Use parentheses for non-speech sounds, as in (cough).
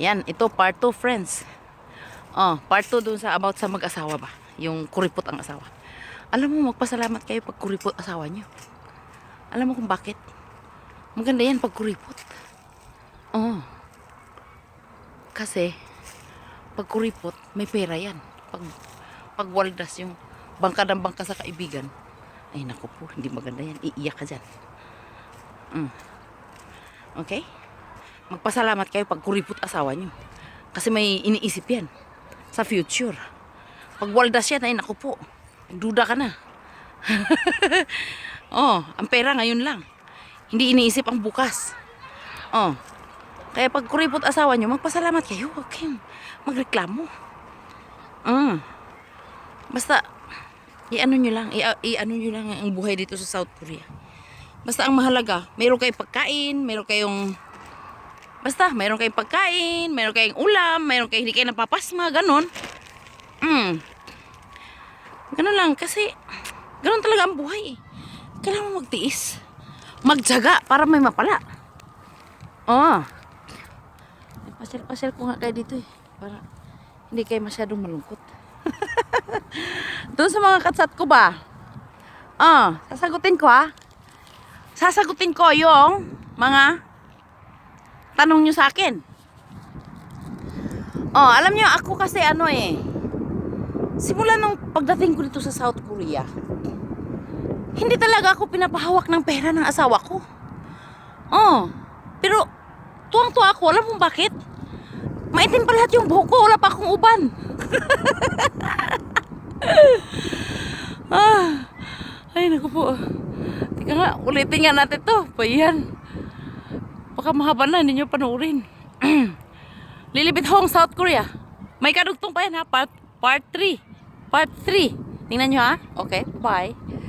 Yan, ito part 2 friends. Oh, part 2 dun sa about sa mag-asawa ba? Yung kuripot ang asawa. Alam mo, magpasalamat kayo pag kuripot asawa nyo. Alam mo kung bakit? Maganda yan pag kuripot. Oh. Kasi, pag kuripot, may pera yan. Pag, pag waldas yung bangka ng bangka sa kaibigan, ay naku po, hindi maganda yan. Iiyak ka dyan. Mm. Okay? Magpasalamat kayo pag kuripot asawa nyo. Kasi may iniisip yan sa future. Pag waldas yan, ay naku po, duda ka na. (laughs) oh, ang pera ngayon lang. Hindi iniisip ang bukas. Oh, kaya pag kuripot asawa nyo, magpasalamat kayo. Huwag kayong magreklamo. Mm. Basta, i-ano nyo lang, i-ano nyo lang ang buhay dito sa South Korea. Basta ang mahalaga, mayroon kayong pagkain, mayroon kayong Basta, mayroon kayong pagkain, mayroon kayong ulam, mayroon kayong hindi kayo napapasma, ganun. Mm. Ganun lang, kasi ganun talaga ang buhay. eh. Kailangan mo magtiis. Magtyaga para may mapala. Oh. Pasyal-pasyal ko nga kayo dito eh. Para hindi kayo masyadong malungkot. (laughs) Doon sa mga katsat ko ba? Ah, sasagutin ko ha. Sasagutin ko yung mga tanong nyo sa akin. Oh, alam nyo, ako kasi ano eh, simula nung pagdating ko dito sa South Korea, hindi talaga ako pinapahawak ng pera ng asawa ko. Oh, pero tuwang-tuwa ako, alam mo bakit? Maitim pa lahat yung buhok ko, wala pa akong uban. (laughs) ah, ay, naku po. Tika nga, ulitin nga natin to. Payan. Baka mahaba na, hindi nyo panoorin. (clears throat) Lilibit Hong, South Korea. May kadugtong pa yan ha, part, part 3. Part 3. Tingnan nyo ha. Okay, bye.